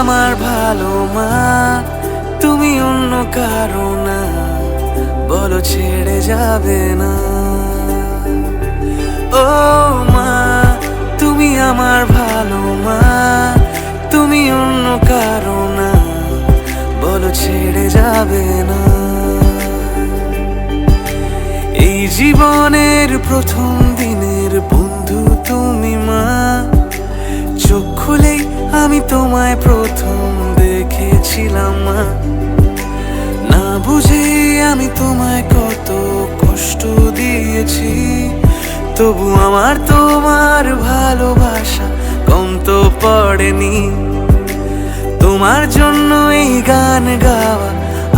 আমার ভালো মা, তুমি অন্য কারও না। বলো ছেড়ে যাবে না। ও মা, তুমি আমার ভালো মা, তুমি অন্য কারও না। বলো ছেড়ে যাবে না। এই জীবনের প্রথম দিনের বন্ধু তুমি মা। চোখ খুলেই আমি তোমায় প্রথম মা না বুঝে আমি তোমায় কত কষ্ট দিয়েছি। তবু আমার তোমার ভালোবাসা কম তো পড়েনি। তোমার জন্য এই গান গাওয়া,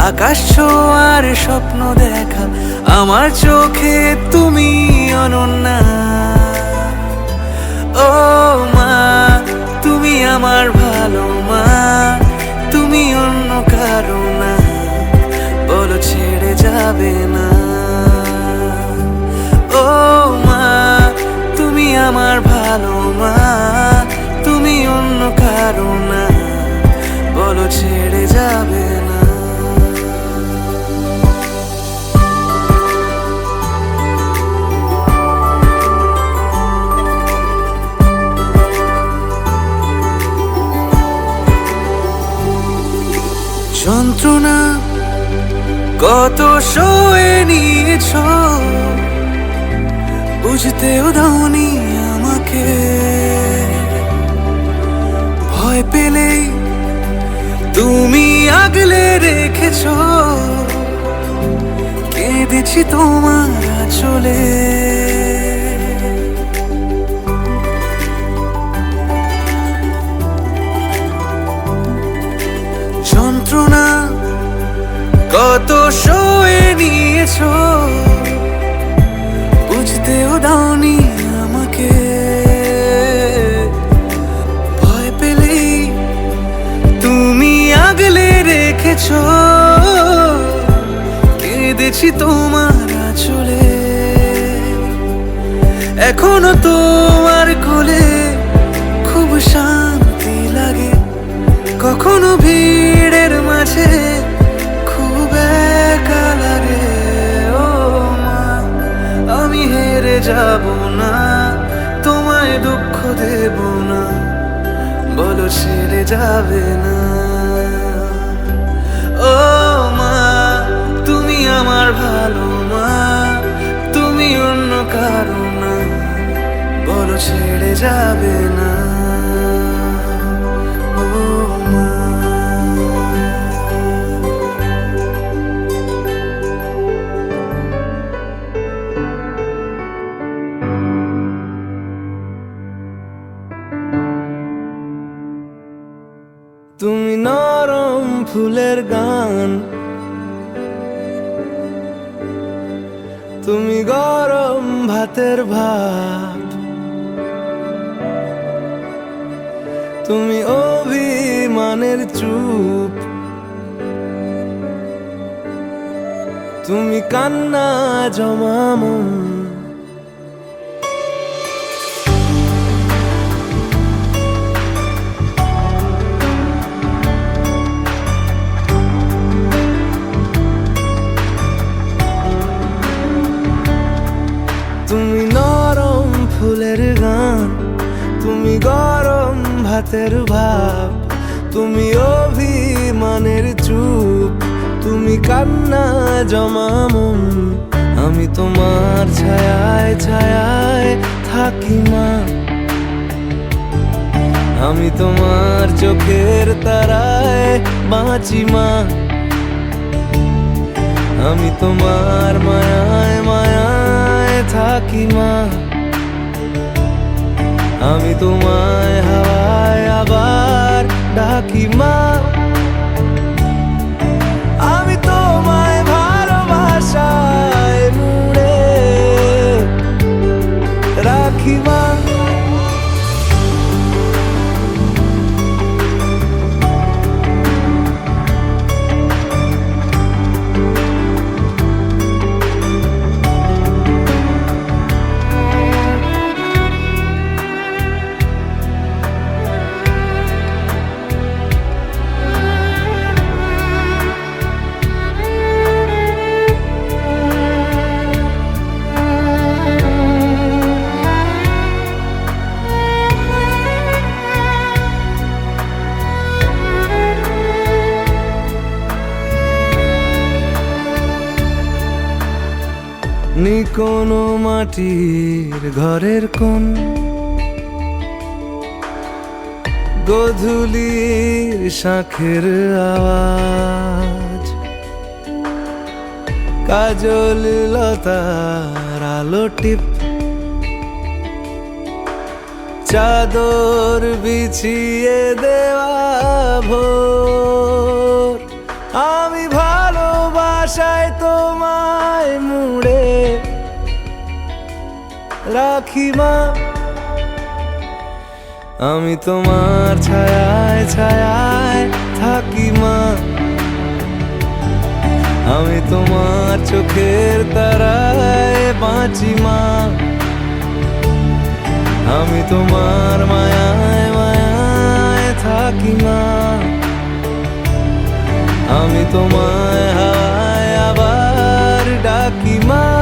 আকাশ ছোঁয়ার স্বপ্ন দেখা, আমার চোখে তুমি অনন্যা আমার ভালো মা, তুমি অন্য কারও না। বলো, ছেড়ে যাবে না। যন্ত্রণা কত সয়ে নিয়েছ, বুঝতেও দাওনি ভয় পেলেই তুমি আগলে রেখেছ। কেঁদেছি তোমার চলে যন্ত্রণা কত সয়ে নিয়েছ। বুঝতেও দাওনি রেখেছ কেঁদেছি তোমার চলে এখনও তোমার কোলে খুব শান্তি লাগে। কখনো ভিড়ের মাঝে খুব একা লাগে। ও মা, আমি হেরে যাব না, তোমায় দুঃখ দেব না। বলো ছেড়ে যাবে না। আমার ভালো মা, তুমি অন্য কারও না বলো ছেড়ে যাবে না। তুমি নরম ফুলের গান তুমি গরম ভাতের ভাত। তুমি অভিমানের চুপ। তুমি কান্না জমামন গরম ভাতের ভাব। তুমি অভিমানের চুপ। তুমি কান্না জমামন আমি তোমার ছায়ায় ছায়ায় থাকি মা। আমি তোমার চোখের তারায় বাঁচি মা। আমি তোমার মায়ায় মায়ায় থাকি মা। আমি তোমায় হাওয়ায় আবার ডাকি মা। আমি তোমায় ভালোবাসায় মুড়ে রাখি মা। কোনো মাটির ঘরের কোন গধুলির শাখের আওয়াজ। কাজল লতার আলো টিপ। চাদর বিছিয়ে দেওয়া ভোর। আমি ভালোবাসায় তোমায় রাখি মা। আমি তোমার ছায়ায় ছায়ায় থাকি মা। আমি তোমার চোখের তারায় বাঁচি মা। আমি তোমার মায়ায় মায়ায় থাকি মা। আমি তোমায় হাওয়ায় আবার ডাকি মা।